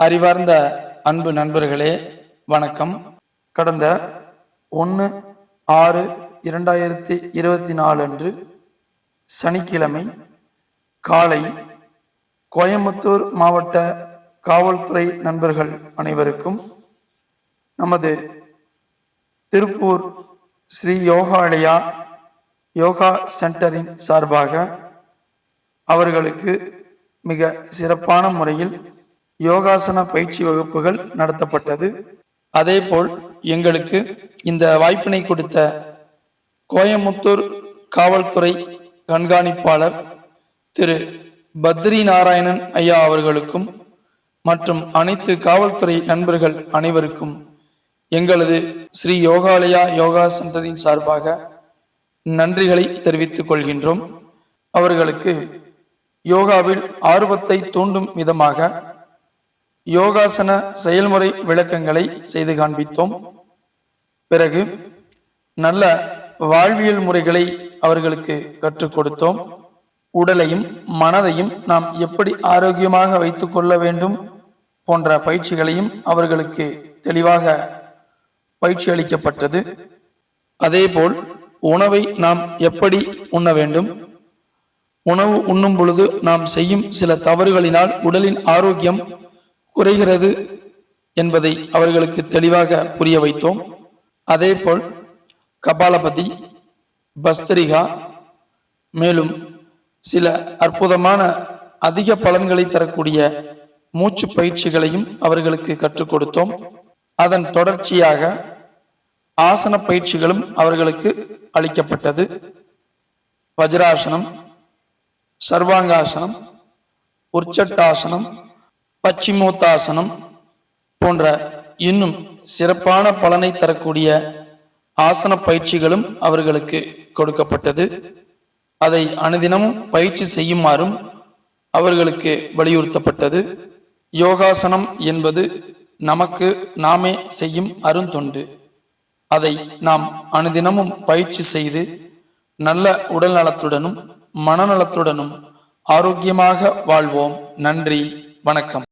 அறிவார்ந்த அன்பு நண்பர்களே வணக்கம். கடந்த ஒன்று ஆறு இரண்டாயிரத்தி இருபத்தி நாலு அன்று சனிக்கிழமை காலை கோயம்புத்தூர் மாவட்ட காவல்துறை நண்பர்கள் அனைவருக்கும் நமது திருப்பூர் ஸ்ரீ யோகாலயா யோகா சென்டரின் சார்பாக அவர்களுக்கு மிக சிறப்பான முறையில் யோகாசன பயிற்சி வகுப்புகள் நடத்தப்பட்டது. அதேபோல் எங்களுக்கு இந்த வாய்ப்பினை கொடுத்த கோயமுத்தூர் காவல்துறை கண்காணிப்பாளர் திரு. பத்ரி நாராயணன் ஐயா அவர்களுக்கும் மற்றும் அனைத்து காவல்துறை நண்பர்கள் அனைவருக்கும் எங்களது ஸ்ரீ யோகாலயா யோகா சென்டரின் சார்பாக நன்றிகளை தெரிவித்துக் கொள்கின்றோம். அவர்களுக்கு யோகாவில் ஆர்வத்தை தூண்டும் விதமாக யோகாசன செயல்முறை விளக்கங்களை செய்து காண்பித்தோம். பிறகு நல்ல வாழ்வியல் முறைகளை அவர்களுக்கு கற்றுக் கொடுத்தோம். உடலையும் மனதையும் நாம் எப்படி ஆரோக்கியமாக வைத்துக் கொள்ள வேண்டும் போன்ற பயிற்சிகளையும் அவர்களுக்கு தெளிவாக பயிற்சி அளிக்கப்பட்டது. அதேபோல் உணவை நாம் எப்படி உண்ண வேண்டும்? உணவு உண்ணும் பொழுது நாம் செய்யும் சில தவறுகளினால் உடலின் ஆரோக்கியம் குறைகிறது என்பதை அவர்களுக்கு தெளிவாக புரிய வைத்தோம். அதேபோல் கபாலபதி பஸ்திரிகா மேலும் சில அற்புதமான அதிக பலன்களை தரக்கூடிய மூச்சு பயிற்சிகளையும் அவர்களுக்கு கற்றுக் கொடுத்தோம். அதன் தொடர்ச்சியாக ஆசன பயிற்சிகளும் அவர்களுக்கு அளிக்கப்பட்டது. வஜ்ராசனம் சர்வாங்காசனம் உற்சட்டாசனம் பச்சிமோத்தாசனம் போன்ற இன்னும் சிறப்பான பலனை தரக்கூடிய ஆசன பயிற்சிகளும் அவர்களுக்கு கொடுக்கப்பட்டது. அதை அனுதினமும் பயிற்சி செய்யுமாறும் அவர்களுக்கு வலியுறுத்தப்பட்டது. யோகாசனம் என்பது நமக்கு நாமே செய்யும் அருந்தொண்டு. அதை நாம் அனுதினமும் பயிற்சி செய்து நல்ல உடல் நலத்துடனும் மனநலத்துடனும் ஆரோக்கியமாக வாழ்வோம். நன்றி வணக்கம்.